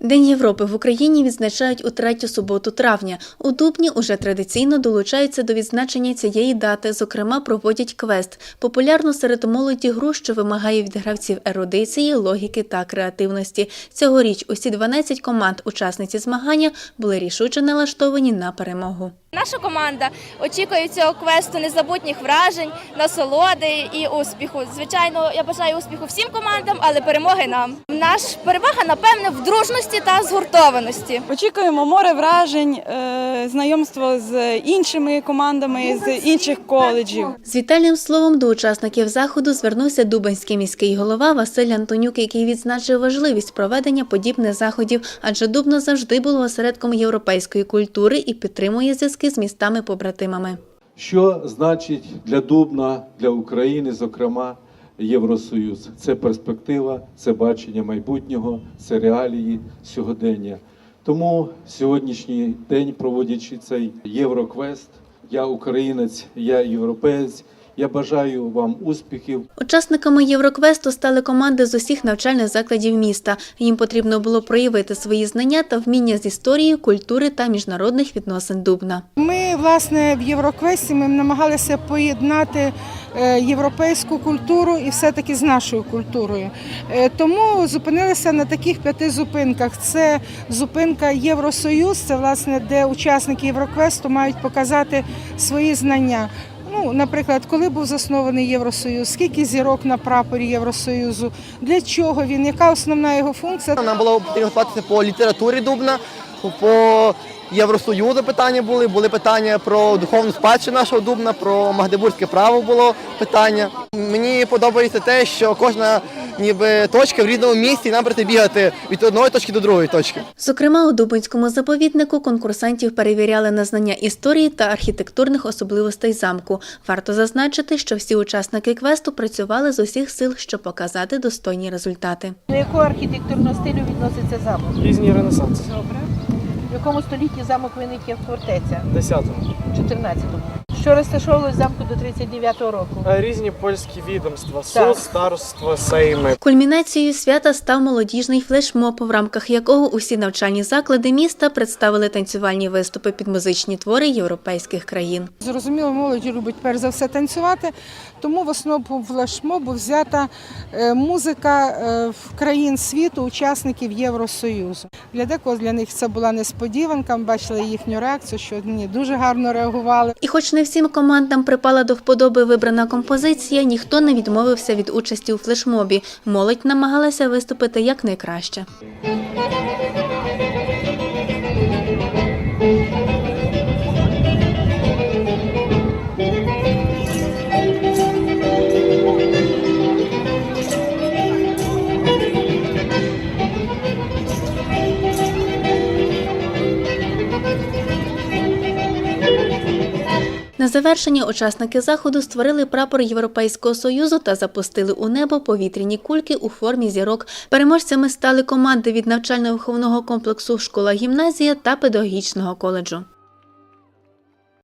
День Європи в Україні відзначають у третю суботу травня. У Дубні уже традиційно долучаються до відзначення цієї дати. Зокрема, проводять квест популярну серед молоді гру, що вимагає від гравців ерудиції, логіки та креативності. Цьогоріч усі 12 команд учасниці змагання були рішуче налаштовані на перемогу. Наша команда очікує цього квесту незабутніх вражень, насолоди і успіху. Звичайно, я бажаю успіху всім командам, але перемоги нам. Наш перевага, напевне, в дружності та згуртованості. Очікуємо море вражень, е, знайомство з іншими командами з інших коледжів. З вітальним словом до учасників заходу звернувся Дубанський міський голова Василь Антонюк, який відзначив важливість проведення подібних заходів, адже Дубно завжди було осередком європейської культури і підтримує зв'язки з містами-побратимами. Що значить для Дубна, для України, зокрема, Євросоюз? Це перспектива, це бачення майбутнього, це реалії сьогодення. Тому сьогоднішній день, проводячи цей Євроквест, я українець, я європеєць. Я бажаю вам успіхів. Учасниками Євроквесту стали команди з усіх навчальних закладів міста. Їм потрібно було проявити свої знання та вміння з історії, культури та міжнародних відносин Дубна. Ми власне в Євроквесті ми намагалися поєднати е, європейську культуру і все-таки з нашою культурою. Е, Тому зупинилися на таких п'яти зупинках. Це зупинка Євросоюз, це власне де учасники Євроквесту мають показати свої знання. Ну, наприклад, коли був заснований Євросоюз, скільки зірок на прапорі Євросоюзу, для чого він, яка основна його функція? Нам було потрібно готуватися по літературі Дубна, по Євросоюзу питання були, були питання про духовну спадщину нашого Дубна, про магдебурзьке право було питання. Мені подобається те, що кожна ніби точка в рідному місці, і нам прийти бігати від одної точки до другої точки. Зокрема, у Дубинському заповіднику конкурсантів перевіряли на знання історії та архітектурних особливостей замку. Варто зазначити, що всі учасники квесту працювали з усіх сил, щоб показати достойні результати. До якого архітектурного стилю відноситься замок? Пізній Ренесанс, Добре. В якому столітті замок виник як фортеця? 10-му. 14-му. Що розташовувалось замку до 39-го року? Е, Різні польські відомства, Так. суд, староство, сейми. Кульмінацією свята став молодіжний флешмоб, в рамках якого усі навчальні заклади міста представили танцювальні виступи під музичні твори європейських країн. Зрозуміло, молодь любить перш за все танцювати, тому в основу флешмобу взята е, музика е, в країн світу, учасників Євросоюзу. Для декого для них це була несподіванка. Ми бачили їхню реакцію, що вони дуже гарно реагували. І хоч не всім командам припала до вподоби вибрана композиція, ніхто не відмовився від участі у флешмобі. Молодь намагалася виступити якнайкраще. Завершення учасники заходу створили прапор Європейського союзу та запустили у небо повітряні кульки у формі зірок. Переможцями стали команди від навчально-виховного комплексу Школа гімназія та педагогічного коледжу.